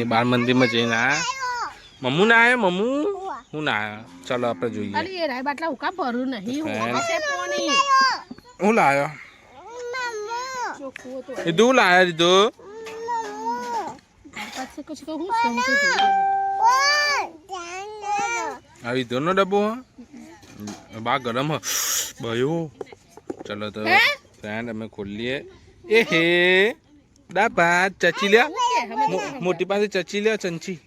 મંદિરની બહાર મંદિરમાં જઈને આયા મમ્મુ ના આવ્યા મમ્મુ? હું ના આવ્યા ચાલો આપણે જોઈએ. અલી એ રાય બાટલા ઉકા ભરું નહીં. હું લાવ્યો પોણી. હું લાયો? રીધું લાયો રીધું પછી કશું કહું હું સમજુ છું આ રીધુનો ડબ્બો બા ગરમ હ. બયો. ચલો તો ફેન અમે ખોલીએ. એ હે. ડાબા ચચી લ્યા. મોટી પાસે ચચી લ્યા ચંચી.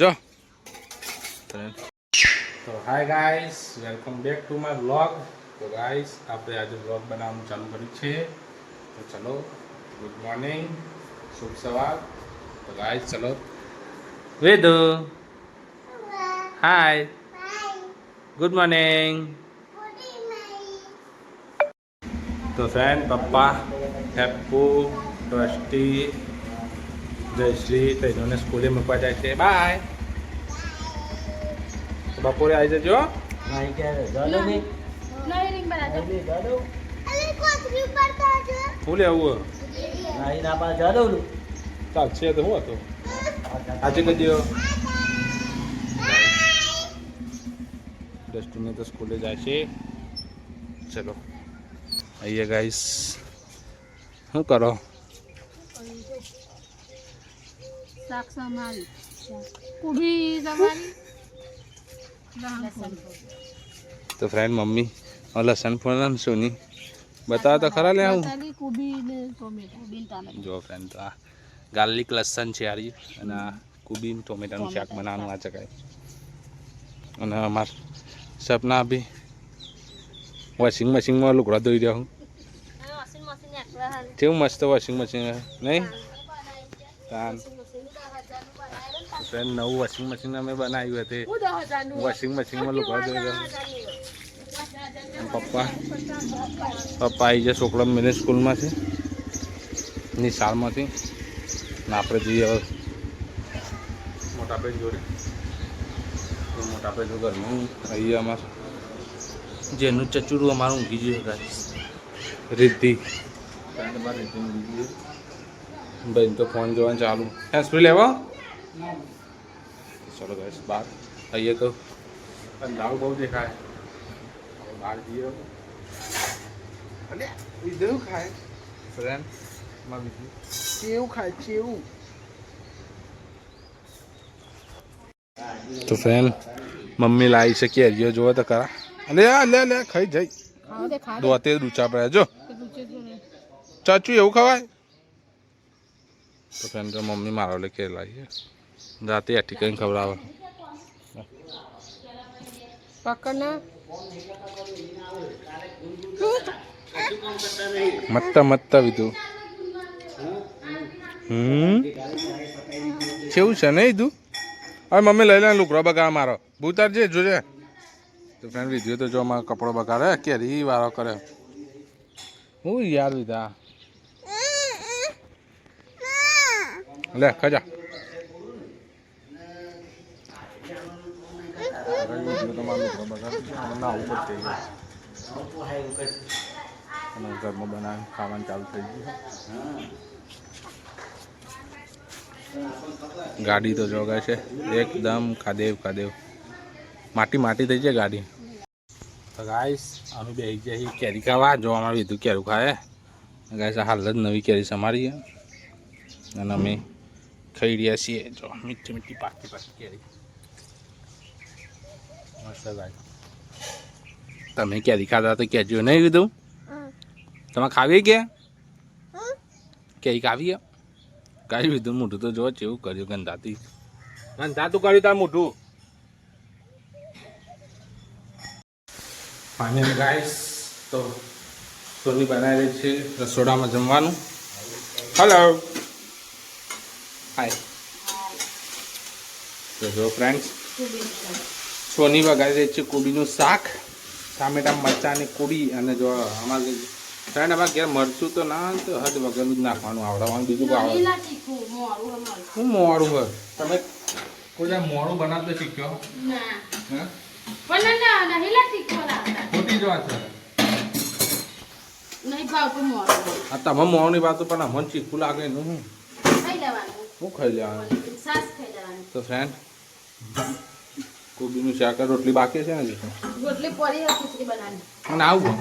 જો. તો hi guys welcome back to my blog તો ગાઈસ આપણે આજે બ્લોગ બનાવવાનું ચાલુ કર્યું છે. તો ચલો ગુડ મોર્નિંગ શુભ સવાર. તો ગાઈસ ચલો. વેદુ. હાય ગુડ મોર્નિંગ તો ફ્રેન્ડ પપ્પા. હેપ્પુ ટ્રસ્ટી જયશ્રી તૈનોને સ્કૂલે મૂકવા જાય છે. બાય બપોરે આવી જજો નહીં ના. પા ચાલશે તો હું હતો? આજે કદી ડસ્ટુને તો સ્કૂલે જાય છે. ચલો આઈએ ગાઈસ શું કરો? શાક સમારી. કુડી તો ફ્રેન્ડ મમ્મી લસણ ફોન સોની. બતાવો તો ખરા લે આવું. જો ફ્રેન્ડ તો આ ગાર્લિક લસણ છે આરી અને આ કુબી ટોમેટાનું શાક બનાવવાનું આ ચકાય. અને અમાર સપના બી વોશિંગ મશીનમાં લુગડા ધોઈ રહ્યા હું. કેવું મસ્ત વોશિંગ મશીન નહીં તાન ફ્રેન્ડ નવું વોશિંગ મશીન અમે બનાવ્યું હતું. વોશિંગ મશીનમાં લુગડા પપ્પા. પપ્પા આવી જાય છોકરા મેને સ્કૂલમાં છે નિશાળમાંથી. ને આપણે જઈએ હવે મોટા ભાઈ જોડે. મોટા ભાઈ જો આવી અહીંયા અમાર. જેનું ચચુરું અમારું ઊંઘી ગયું રિદ્ધિ. ભાઈ તો ફોન જોવાનું ચાલુ. હે લેવા? ચલો ગાઈસ બહાર થઈએ તો. અંધારું બહુ દેખાય. બહાર જઈએ. અને ખાય? ફ્રેન્ડમાં વિધું કેવું ખાય? કેવું? તો ફ્રેન્ડ મમ્મી લાવી છે કેરીઓ જોવો તો ખરા. અલે લે લે ખાઈ જઈ. દોતે ડૂચા પડે જો રૂચે. ચાચુ એવું ખવાય? તો ફ્રેન્ડ તો મમ્મી મારો લે કે લાવી રાતે અટી કઈ ખવડાવે. પકડ ને મત્તા મત્તા વિધું. હમ? કેવું છે ને તું હવે મમ્મી લઈ લે લુકડો બગાડ મારો. ભૂતાર જે જોજે. તો ફ્રેન્ડ વિધ્યો તો જો અમારો કપડો બગાડે કેરી વારો કરે. હું યાર વિધા. લે, ખજા. ઘરમાં બનાવીને ખાવાનું ચાલુ થઈ ગયું ગાડી તો જોગાય છે. એકદમ ખાદેવ ખાદેવ. માટી માટી થઈ છે ગાડી. ગાઈસ, અમે બે ગયા કેરી ખાવા. જોવામાં લીધું કેરું ખાય. ગાઈસ હાલ જ નવી કેરી સમારી અને અમે ખાઈ રહ્યા છીએ. જો મીઠી મીઠી પાકી પાકી કેરી. મસ્ત તમે કેરી ખાતા તો કહેજો નહીં કીધું? તમે ખાવી કે? કેરી ખાવી કાઢી લીધું મોઢું તો જો કેવું કર્યું ગંધાતી. ગંધાતું કર્યું તાર મોઢું. ફાઇનલ ગાઈસ તો સોની બનાવી છે રસોડામાં જમવાનું. હલો હાય તો જો ફ્રેન્ડ્સ સોની વગાડી રહી છે કોબીનું શાક. ટામેટા મરચાંની કોબી અને જો અમારે ફ્રેન્ડ અમારે ઘેર મરચું તો ના તો હદ વગરનું જ નાખવાનું આવડવાનું. બીજું કોઈ આવડે શું મોડું હોય. તમે કોઈ મોડું બનાવતો શીખ્યો? ના. ના ના ખોટી જ વાત છે. નહીં ભાવતું મોરું તમે મોડું ની વાત પણ અમને ચીકું લાગે લે હું ખાઈ લેવાનું? તો ફ્રેન્ડ કોબીનું શાક રોટલી બાકી છે ને. રોટલી પડી હતી અને આવું?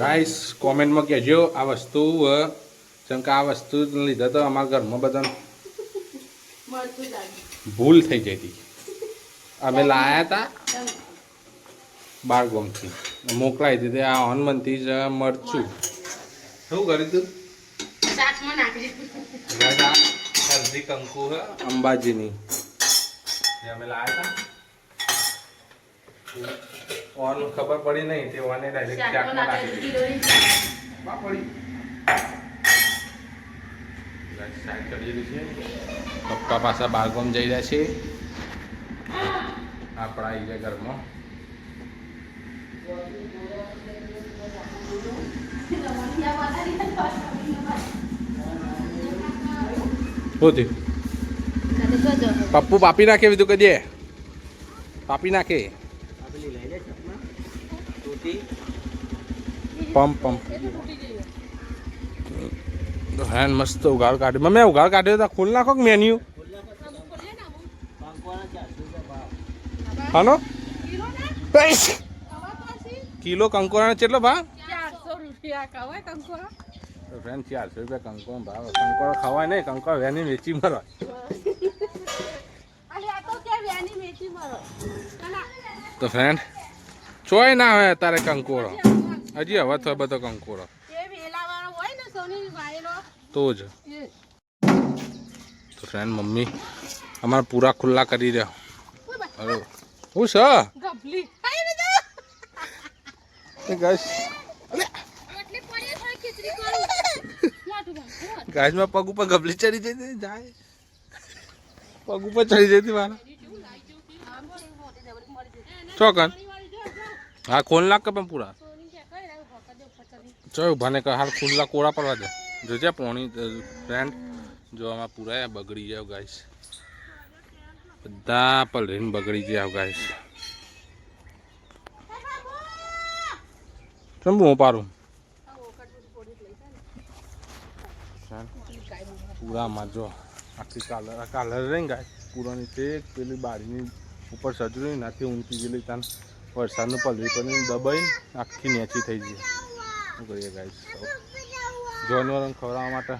ગાઈસ કોમેન્ટમાં કહેજો આ વસ્તુ જેમ કે આ વસ્તુ લીધા તો અમારા ઘરમાં બધા ભૂલ થઈ જઈ હતી. અમે લાયા હતા બાળગોમથી મોકલાવી દીધી આ હનુમંતી જ મરચું. શું કર્યું તું? શાકમાં નાખી દીધું રાજા હલ્દી કંકુ હે અંબાજીની જે અમે લાયા હતા ઓન ખબર પડી નહીં તે ઓને ડાયરેક્ટ શાકમાં ચાકમાં નાખી બા પડી શાક ચડી છે પપ્પા પાછા બારગામ જઈ રહ્યા છે આપણા ગયા ઘરમાં શું થયું પપ્પુ પાપી નાખે બીજું કદી પાપી નાખે. આ પેલી લઈ લે ચકમાં તૂટી પંપ પંપ હેન મસ્ત ઉગાડ કાઢ્યો. મમ્મી ઉગાડ કાઢ્યો હતા ખોલ નાખો મેન્યુ હાનો કિલો કંકોરા કેટલો ભાવ? ચારસો રૂપિયા કંકોરા? તો ફ્રેન્ડ ચારસો રૂપિયા કંકોર ભાવ. કંકોર ખવાય નહીં કંકોર વેની વેચી મરો. અરે તો ફ્રેન્ડ ચોય ના હોય અત્યારે કંકોરો હજી હવે થયો બધો વાળેલો તો જ. તો ફ્રેન્ડ મમ્મી અમારે પૂરા ખુલ્લા કરી બા- હલો. હું છે? ગભલી. ખાઈ લીધો એ ગાઈસ રોટલી પડી હોય ખીચડી કરું મોટું ગાઈસમાં પગ ઉપર ગબલી ચડી જતી જાય. પગ ઉપર ચડી જતી મારા. ચોકન હા, ખોલ નાખ પણ પૂરા? ચો ભાને હાલ ખુલ્લા કોરા પડવા દે. જોજે પોણી ફ્રેન્ડ જો, આમાં પૂરા બગડી જાવ ગાઈશ બધા પલરીને બગડી જાવ ગાઈશ શું હું પારું પૂરામાં જો. આખી કાલર કાલર રહી ગાય? પૂરાની તે પેલી બારીની ઉપર સજરી નાથી ઊંચી ગયેલી ત્યાં વરસાદનું પલરી પડી દબાઈને આખી નેચી થઈ ગઈ. શું કરીએ ગાય? જાનવરોને ખવડાવવા માટે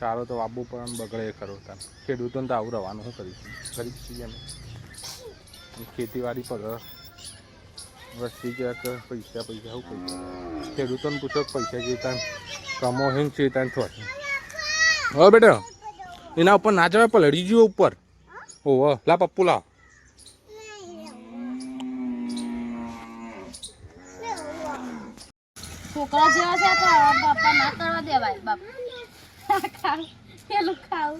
ચારો તો વાબુ પડે બગડે એ ખરો ત્યાં ખેડૂતોને તો આવું રહેવાનું શું કરીશું? કરી છીએ અમે. ખેતીવાડી પર વસ્તી કે પૈસા પૈસા શું પૈસા ખેડૂતોને પૂછો પૈસા જે ત્યાં કમો હિંગ છે ત્યાં થોડી. હવે બેટા એના ઉપર ના જવાય પણ લડી ગયો ઉપર ઓહો લા પપ્પુ લા. છોકરા જેવા છે તો બાપા ના કરવા દેવાય બાપ. પેલું ખાવ.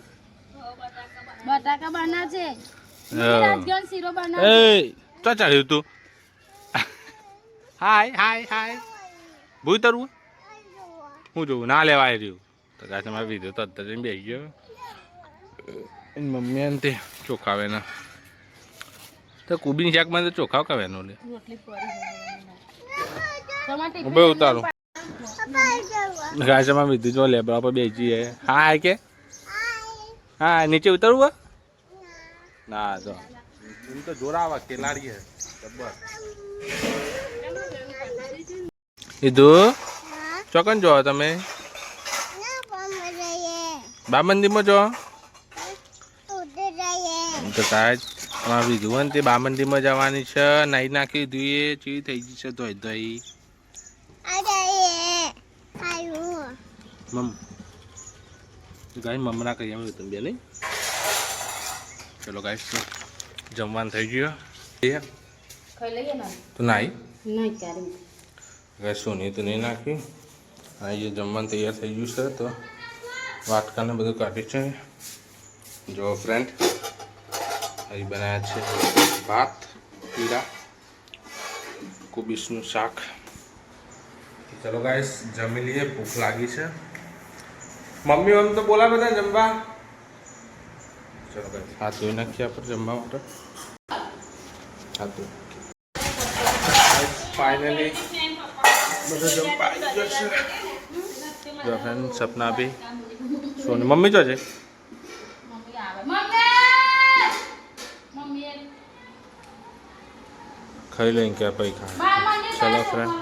બટાકા બનાવજે રાજગણ શીરો બનાવ એ તો ચાલ્યું તું? હાય હાય હાય. ભૂઈ તરવું હું જોઉં ના લેવાય રહ્યું. તો કાંઈ તમારે વીડિયો તો અત્યારે જઈને બેસી ગયો એની મમ્મી એને તે ચોખાવે ના તો કુબીની શાકમાં તો ચોખાવ કાવે એનો લે રોટલી પડી ટમાટી હું બે ઉતારું ગાયમાં વિદ્યુત જો લેબડા પર બેસી જઈએ હા કે હા નીચે ઉતરવું હે? ના જો તો જોરા આવા કેલાડી હે જબ્બર ઈદુ ચોકન જો તમે બા મંદિરમાં જો. તો તાજ અમારે બીજું તે બા મંદિરમાં જવાની છે. નાઈ નાખી ધોઈએ ચીવી થઈ ગઈ છે. ધોઈ ધોઈ. મમ. ગાય મમરા કહીએ અમે તમે બે નહીં? ચલો ગાય જમવાનું થઈ ગયું. તો નાઈ. નહીં ગાય સોની તો નહીં નાખી. આ જે જમવાનું તૈયાર થઈ ગયું છે તો વાટકાને બધું કાઢી છે. જો ફ્રેન્ડ અહીં બનાવ્યા છે ભાત, પીળા કોબીસનું શાક. ચલો ગાઈસ જમી લઈએ, ભૂખ લાગી છે. મમ્મી મમ્મી તો બોલા બધા જમવા. ચલો ગાઈસ હાથ ધોઈ નાખીએ આપણે જમવા માટે. હાથ ધોઈ ફાઇનલી બધું જમવા આવી સપના બી સોની મમ્મી જો છે. મમ્મી આવે. મમ્મી! મમ્મી ખાઈ લઈને કે પછી ખા. ચલો ફ્રેન્ડ.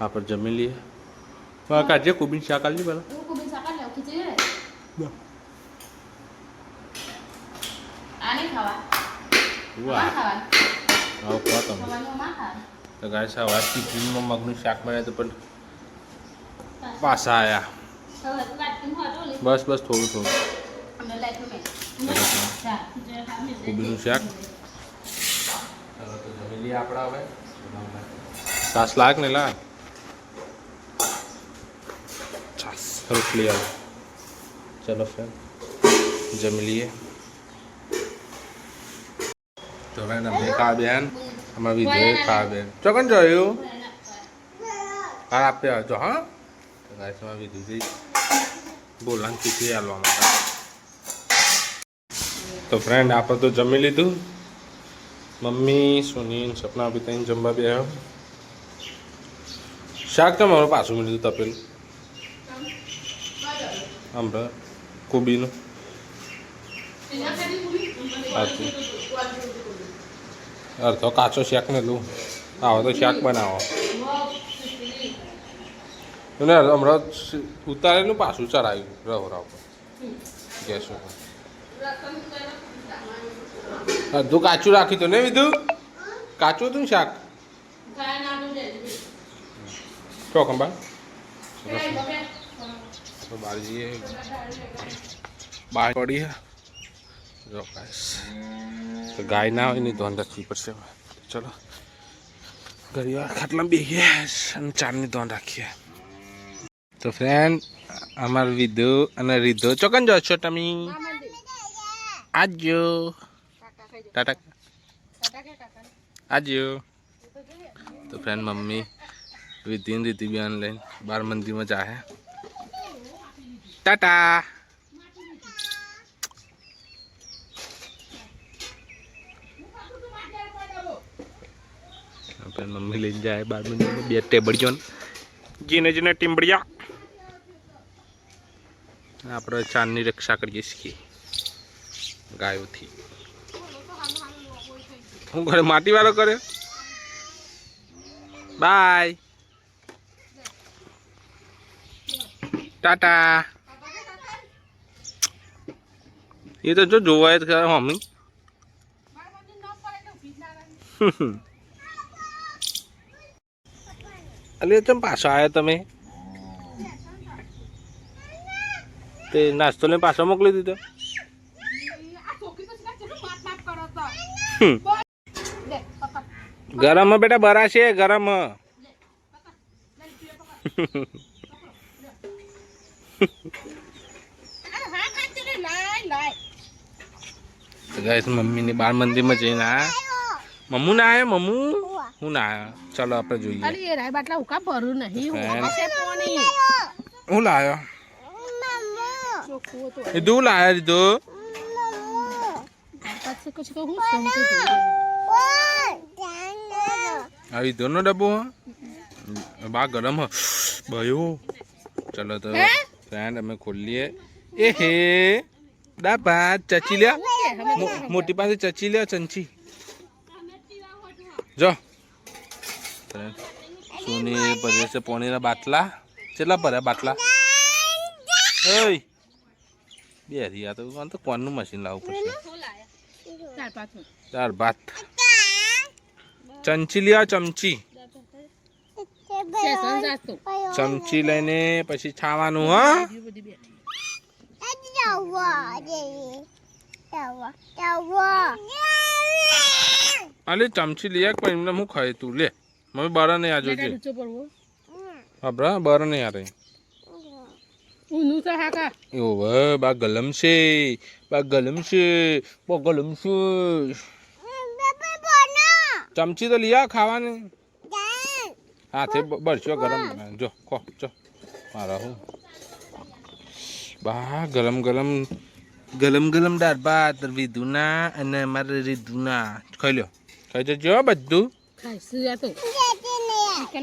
આપણે જમી લઈએ. કાજે કુબીન શાક આલજી પેલા તો ગાય સવારથી જીમમાં મગનું શાક બને તો પણ પાછા આવ્યા બસ બસ થોડું થોડું. કોબીનું શાક સાસ લાગ ને લા છાસ રોટલી આવે ચલો ફ્રેન્ડ જમી લઈએ તો ફ્રેન્ડ અમે ખા બેન અમારા વિધે ખા બેન ચોકન જોયું હા આપે આવજો હા તો ગાય બોલાને ખીચડી આલવા માટે તો ફ્રેન્ડ આપણે તો જમી લીધું. મમ્મી, સોની સપના ત્યાં જમવા બે શાક તો મારું પાછું મળ્યું તપેલું? હમણાં કોબીનું. સાચું. અડધો કાચો શાક ને લઉં આવો તો શાક બનાવો. અને હમણાં ઉતારેલું પાછું ચડાવ્યું રહો રાવ ગેસ ઉપર. અડધું કાચું રાખ્યું હતું ને વિધું? કાચું હતું શાક? તું કંબા બહાર જઈએ બહાર પડી હે. જો તો ગાય ના હોય ને ધોન રાખવી પડશે. ચલો. ઘણી વાર ખાટલા બેસીએ અને ચારની ધોન રાખીએ. તો ફ્રેન્ડ અમાર વિધુ અને રીધો. ચોકન જો છો તમે? આજો. ટાટા. આજો. તો ફ્રેન્ડ મમ્મી વિધિન રીતિ બિયાન લઈને બાર મંદિરમાં જાહે ટાટા. મમ્મી લઈને જાય બાર મંદિરમાં. બે ટેબડીઓ જીને. જીને ટીમબડિયા આપણે ચાંદની રક્ષા કરીએ છીએ. ગાયોથી. હું ઘરે માટી વાળો કર્યો બાય. ટાટા. એ તો જો જોવાય જ ખરા મમ્મી. અલે ચમ પાછો આવ્યા તમે? તે નાસ્તો લઈને પાછો મોકલી દીધો. ગરમ બેટા બરા છે ગરમ મમ્મીની બાળ મંદિરમાં જઈને આ. મમ્મુ ના આવે મમ્મુ? હું ના આયા? ચાલો આપણે જોઈએ. અલી એ રાય બાટલા ઉકા ભરું નહીં હું ફેન. પાસે પોણી હું લાયો ચોખ્ખું હતું એ દૂ લાયો દીધો આવી વિધોનો ડબ્બો બા ગરમ હ. ભયો ચલો તો ફ્રેન્ડ અમે ખોલીએ. એ હે ડાબા ચચી લ્યા. મોટી પાસે ચચી લ્યા ચંચી. જો. સોની ભરે છે પોણીના બાટલા. કેટલા ભર્યા બાટલા? ઓય. બે રિયા તો આમ તો કોનનું મશીન લાવવું પડશે. ચાર ભાત ચમચી લ્યા ચમચી. ચમચી લઈને પછી છાવાનું હા. અલે ચમચી લઈ પણ એમને હું ખાય તું લે. મમ્મી બાર નહીં આ જોજે ઊંચો પડવો. અબરા બાર નહીં આ રહી તો હાકા. હવે બા ગલમ છે. બા ગલમ છે. બા ગલમ છે. ચમચી તો લીયા ખાવાની. હાથે બરસ્યો ગરમ. જો ખો ચો મારા હું. બા ગરમ ગરમ ગરમ ગરમ દાળ ભાત રીધુના અને મારે રીધુના. ખાઈ લ્યો. ખાઈ જજો બધું.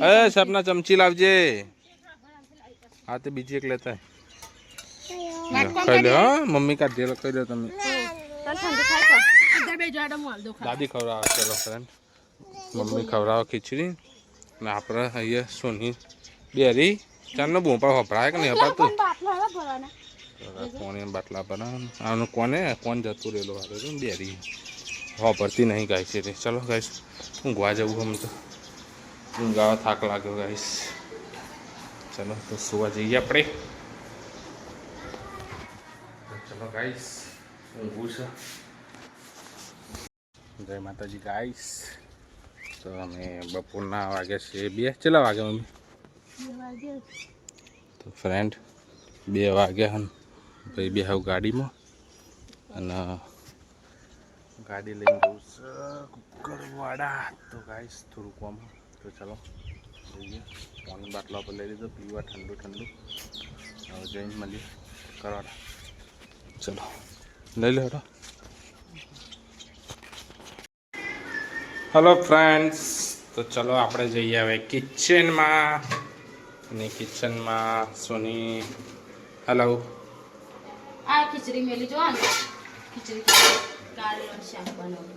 એ સપના ચમચી લાવજે. હા તે બીજી એક લેતા ખાઈ લો હા મમ્મી કા લો કહી તમે. દો ખા દાદી ખવડાવે ચલો ફ્રેન્ડ મમ્મી ખવડાવે ખીચડી ને આપણે અહીંયા સોની બેરી ચાલનો બોપા વપરાય કે નહીં વપરાતું કોને બાટલા પર આનું કોને? કોણ જતું રહેલો હારે તો બેરી. વાપરતી નહીં ગાય છે ચલો ગાઈશ ઊંઘવા જવું હમ તો ઊંઘાવા થાક લાગ્યો ગાઈશ ચલો તો સુવા જઈએ આપણે. ચલો ગાઈશ છે? જય માતાજી ગાઈશ તો અમે બપોરના વાગ્યા છે બે. ચેલા વાગે મમ્મી? તો ફ્રેન્ડ બે વાગ્યા હન. ભાઈ બે હાવ ગાડીમાં. અને ગાડી લઈને જવું છે કુકરવાડા તો ગાઈશ થોડું કોમ તો ચાલો જઈએ. પાણી બાટલા પર લઈ લીધો પીવા ઠંડુ ઠંડુ. હવે જઈને મળીએ. કરવાડા ચલો. લઈ લે હેડો. હલો ફ્રેન્ડ્સ તો ચલો આપણે જઈએ હવે કિચનમાં અને કિચનમાં સોની. હલો આ ખીચડી મેલી જો ખીચડી શાક બનાવું.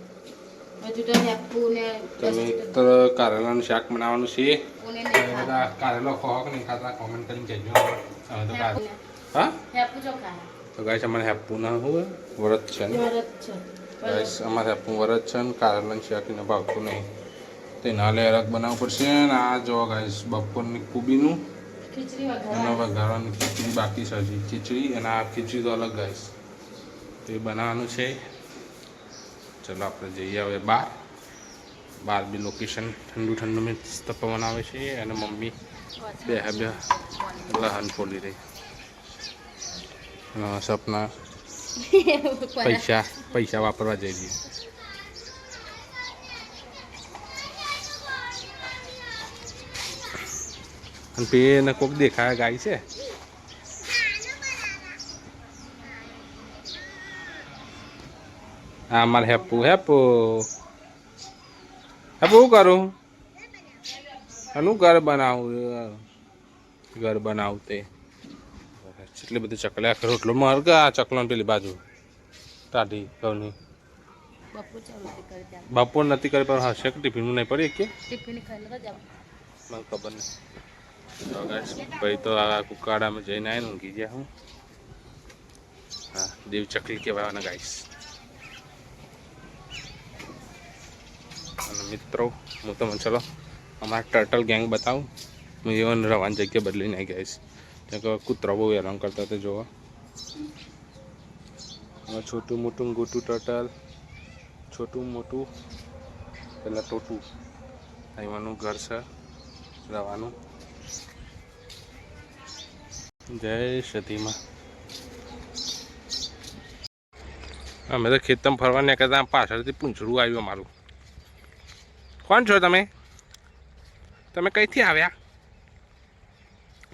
તમે તો કારેલાનું શાક બનાવવાનું છે? બધા કારેલો ખોક નહીં ખાતા કોમેન્ટ કરીને કહેજો. હા? હેપુ જો ખાય. તો ગાઈસ અમારે હેપુ ના હોય વ્રત છે ને? ગાઈસ અમારે હેપું વ્રત છે ને કારણ શાક એને ભાવતું નહીં. તે નાલે અલગ બનાવવું પડશે ને આ જો ગાઈસ બપોરની કુબીનું ખીચડી એનો વઘારવાની ખીચડી બાકી છે હજી. ખીચડી અને આ ખીચડી તો અલગ ગાઈસ તો એ બનાવવાનું છે. ચલો આપણે જઈએ હવે બહાર બહાર બી લોકેશન ઠંડુ ઠંડુ મેં પવન આવે છે અને મમ્મી બે હે બે લહન ફોલી રહી. સપના. પૈસા પૈસા વાપરવા જઈ રહી અને પેને કોક દેખાય ગાય છે? આ મારે હેપુ હેપુ. હેપુ શું કરું? આનું ઘર બનાવું ઘર બનાવું તે. એટલી બધી ચકલ્યા રોટલો માર્ગ આ ચકલો પેલી બાજુ. ટાઢી ઘઉંની. બપોર નથી કરી પણ હશે કે ટિફિનનું નહીં પડી કે ટિફિન મને ખબર નહીં. ભાઈ તો આ કુકાડામાં જઈને આવીને ઊંઘી ગયા હું. હા દેવ ચકલી કહેવાના ગાઈશ અને મિત્રો હું તમને ચલો અમારા ટર્ટલ ગેંગ બતાવું. હું એવાની રવાની જગ્યા બદલીને આવી ગઈશ ત્યાં કૂતરા બહુ હેરાન કરતા તે જોવા. અને છોટું મોટું ગોટું ટર્ટલ છોટું મોટું. પેલા ટોટું. અહીંવાનું ઘર છે. રવાનું. જય સતીમાં. અમે તો ખેતરમાં ફરવા નીકળતા પાછળથી પૂંછડું આવ્યું અમારું. કોણ છો તમે? તમે કઈથી આવ્યા?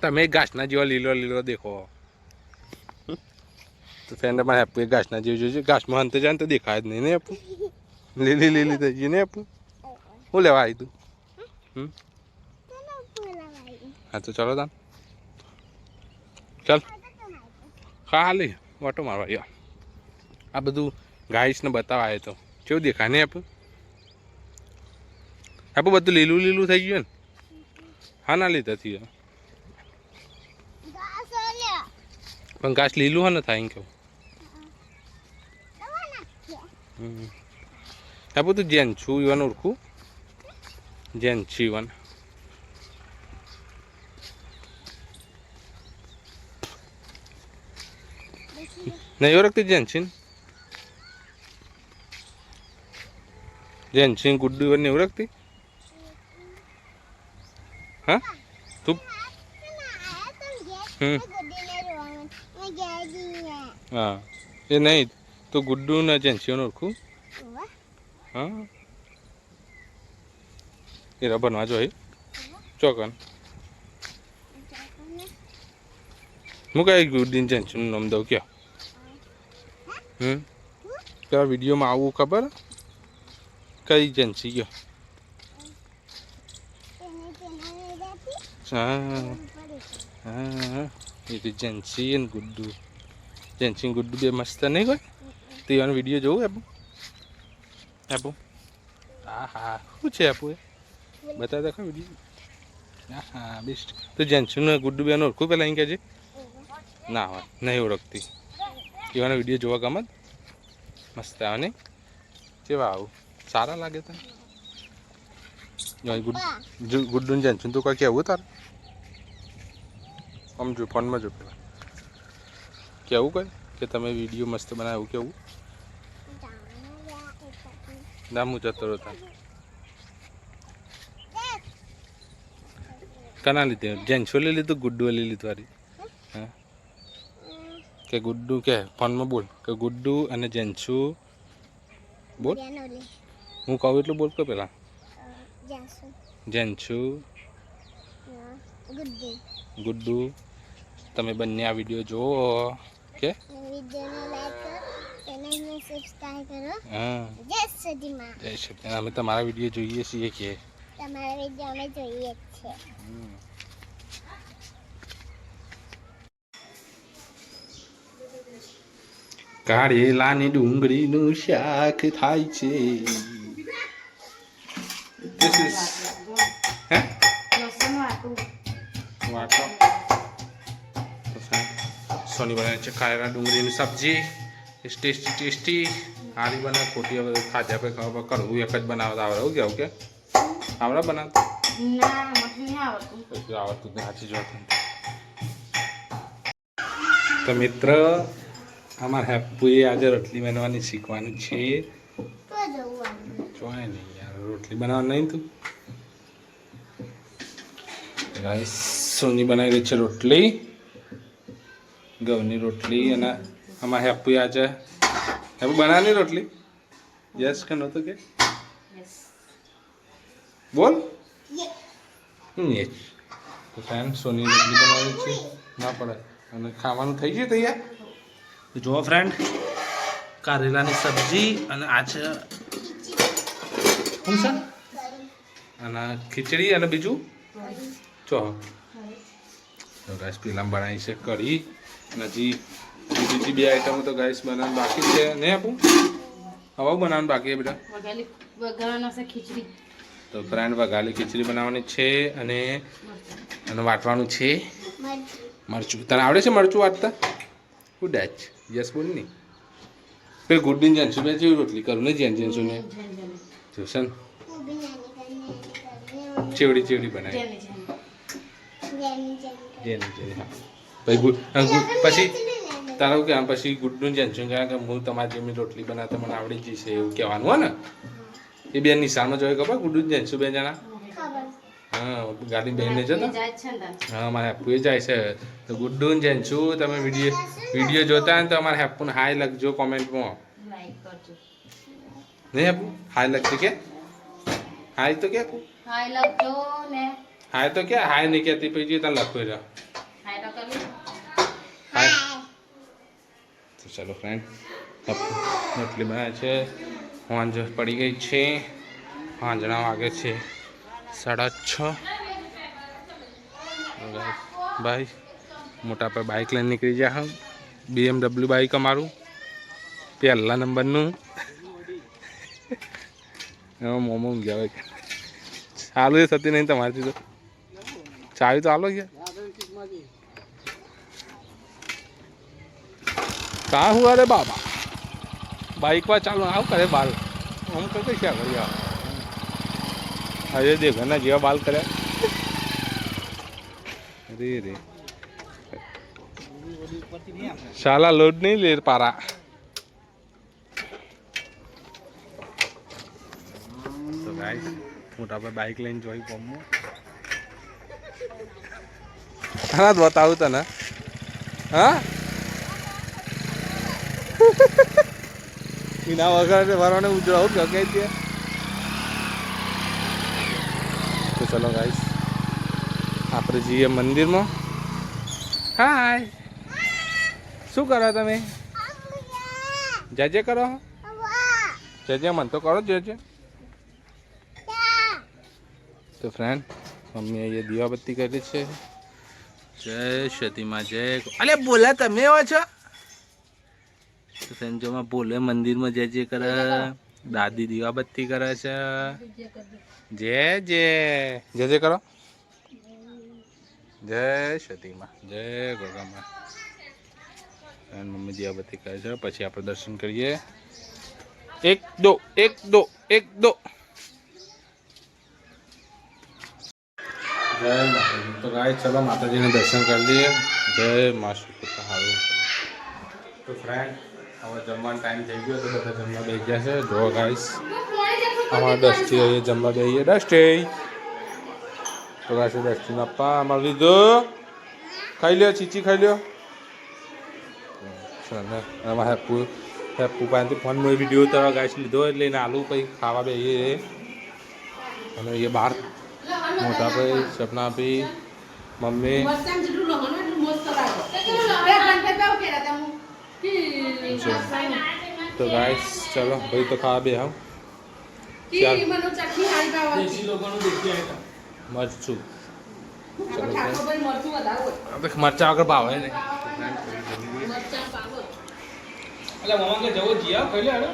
તમે ઘાસના જેવા લીલો લીલો દેખો. તો ફ્રેન્ડ અમારે એ ઘાસના જેવું જોઈશે ઘાસમાં અંતે જાય ને તો દેખાય જ નહીં ને આપું. લીલી લીલી થઈ ગઈ ને આપું. શું લેવા આવી તું? હા, તો ચાલો તાન. ચાલ. ખાલી ઓટો મારવા યો આ બધું ગાઈસને બતાવવા આવ્યો તો. કેવું દેખાય ને આપું? આપું બધું લીલું લીલું થઈ ગયું ને? હા, ના લીધા થયું. પણ ઘાસ લીલું હા ને થાય એમ કેવું. આપું તું જેન છું, ઈવન ઓળખું? જેન છું, ઈવન. નહીં ઓળખતી જેન્સિન જેન્સિન ગુડ્ડુ ને ઓળખતી? હા? તું? હમ. હા એ નહીં તો ગુડ્ડુ ને જેન્સીઓને ઓળખું હા એ રબરમાં જોઈ ચોકન હું કઈ ગુડ્ડીન જેન્સીનું નામ દઉં ક્યાં હમ કયા વિડીયોમાં આવું ખબર કઈ જેન્સી ગયો હા હા એ તો જેન્સી અને ગુડ્ડુ જેન્સી અને ગુડ્ડુ બે મસ્ત નહીં હોય તો એવાનો વીડિયો જોવું આપું આપું હા હા શું છે આપું એ બતા દેખો વીડિયો હા હા બેસ્ટ તો જેન્સીનું અને ગુડ્ડુ બેન ઓળખું પહેલાં અહીં કહેજે ના હોય નહીં ઓળખતી એવાનો વીડિયો જોવા ગમત મસ્ત આવે નહીં કેવા આવું સારા લાગે તને ગુડ ગુડ્ડુ ને જેન્સી તો કોઈ કહેવું તારે આમ જો ફોનમાં જો પેલા કેવું કઈ? કે તમે વીડિયો મસ્ત બનાવ્યો કેવું? ના હું જતો રહ્યો કના લીધે? જેન્સો લઈ લીધું? ગુડ્ડુ લઈ લીધું વારી હા? કે ગુડ્ડુ કે ફોનમાં બોલ. કે ગુડ્ડુ અને જેન્સુ. બોલ. હું કહું એટલું બોલ કે પેલા. જેન્સુ. ગુડ્ડુ. તમે બંને આ વીડિયો જુઓ. કે? અમે તમારા વીડિયો જોઈએ છીએ કે. તમારા વીડિયો અમે જોઈએ છે. કાળેલાની ડુંગળીનું શાક થાય છે. This is હે? સોની બનાવે છે કાળેલા ડુંગળીની સબ્જી ટેસ્ટી ટેસ્ટી. સારી બનાવે ખોટી હવે ખાધ્યા પછી ખબર પડે કરવું એક જ બનાવતા આવડે. એવું કેવું કે? આવડે બનાવતા ના મને નહીં આવડતું. પછી આવડતું જ નહીં સાચી જોત તો મિત્ર અમારે હેપુએ આજે રોટલી બનવાની શીખવાનું છે. તો જવું આપણે જોય નહીં યાર રોટલી બનાવવા નહીં તું. ગાઈસ સોની બનાવી રહી છે રોટલી. ઘઉંની રોટલી અને આમાં હેપુ છે. હેપુ બનાવની રોટલી? યસ કે નહોતું કે? બોલ. યસ તો ફ્રેન્ડ સોની રોટલી બનાવી છે. ના પડે. અને ખાવાનું થઈ ગયું તૈયાર? તો જુઓ ફ્રેન્ડ કારેલાની સબ્જી અને આ છે શું છે? અને ખીચડી અને બીજું? ચો તો પીલામ પેલા બનાવી છે કઢી. અને હજી બીજી બે આઈટમો તો ગાઈસ બનાવવાનું બાકી છે. નહીં આપું? હવા બનાવવાનું બાકી છે બેટા. ખીચડી. તો ફ્રેન્ડ વઘાલી ખીચડી બનાવવાની છે અને અને વાટવાનું છે. મરચું. તને આવડે છે મરચું વાટતા? ગુડ ડેચ યસ બોલ નહીં પેલી ગુડ્ડીન જેન્સુ મેં જેવી રોટલી? કરું ને જેન જેન્સુ ને જોશે ને? ચેવડી ચેવડી બનાવી. જેની જેની. જેની જેની. જેની જેની. હા પછી પછી તારું કે આમ પછી ગુડનું ટેન્શન કારણ કે હું તમારી જેમની રોટલી બનાવતા મને આવડી જ જશે એવું કહેવાનું હોય ને? એ બેન નિશાળમાં જોઈએ ખબર? ગુડનું જેન્સુ બે જણા. હા ગાડી બેને જતા? છે. હા મારે હેપ્પુએ જાય છે. તો ગુડ્ડુન જેન્સુ તમે વીડિયો વીડિયો જોતા હોય ને તો અમારે હેપ્પુને હાય લખજો કોમેન્ટમાં. નહીં હેપ્પુ હાય લખજો કે? હાય તો કે હાય લખજો ને. હાય તો કે? હાય નહીં કહેતી પછી તને લખવી રહ્યો હાય તો કરવી હાય તો ચાલો ફ્રેન્ડ રોટલી બનાવે છે વાંજ પડી ગઈ છે વાંજણા વાગે છે સાડા છ ભાઈ મોટા પર બાઇક લઈને નીકળી ગયા હમ બીએમડબલ્યુ બાઇક અમારું પહેલા નંબરનું એમાં મોમો ઊંઘ્યા હોય ચાલુ એ થતી નહીં તમારીથી તો ચાવી તો આલો ગયા कहाँ हुआ रे बाबा बाइक पर चालू आओ करे बाल हम तो क्या करिए अरे देखो ना जीवा बाल करे अरे रे शाला लोड नहीं ले पा रहा तो गाइस મોટા પર બાઇક લઈને જોઈ ગમો હા બતાવું તને હા એના વગર વરોને ઉજળાવું કે ત્યાં તો ચલો ગાઈસ આપણે જઈએ મંદિરમાં. હાય શું કરો તમે? જય કરો? જય મન તો કરો જજે. તો ફ્રેન્ડ મમ્મી અહીંયા દીવાબત્તી કરી છે. જય સતીમાં જય અલે બોલા, તમે હો છો? તો સંજોમાં બોલે મંદિરમાં જય જય કરે, દાદી દીવાબત્તી કરે છે. જય જય જય જય કરો. જય સતીમાં જય ગોગામાં મમ્મી દીવાબત્તી કરે છે. પછી આપણે દર્શન કરીએ. એક દો એક દો એક દો. જય માતાજી. તો ગાય ચલો માતાજીને દર્શન કરી લઈએ. જય મા શુક્ર હારું તો ફ્રેન્ડ હવે જમવાનો ટાઈમ થઈ ગયો તો બધા જમવા બેસી ગયા છે. જો ગાઈસ અમારે દસથી અહીંયા જમવા બેસીએ દસ્ટી તો ગાઈસ દસથી નપ્પા અમારે લીધું. ખાઈ લ્યો ચીચી ખાઈ લ્યો. ચાલે એમાં હેપુ હેપુ પાસેથી ફોનમાં વીડિયો તો ગાઈસ લીધો એટલે એને આલુ પછી ખાવા બેસીએ અને એ બહાર મોટા ભાઈ સપના ભાઈ મમ્મી. તો ગાઈસ ચલો ભાઈ તો ખાવા બે ચાલ. મરચું. મરચા વગર ભાવે ને. એટલે મમ્મા કે જવો જીયા ખાઈ લે હાલો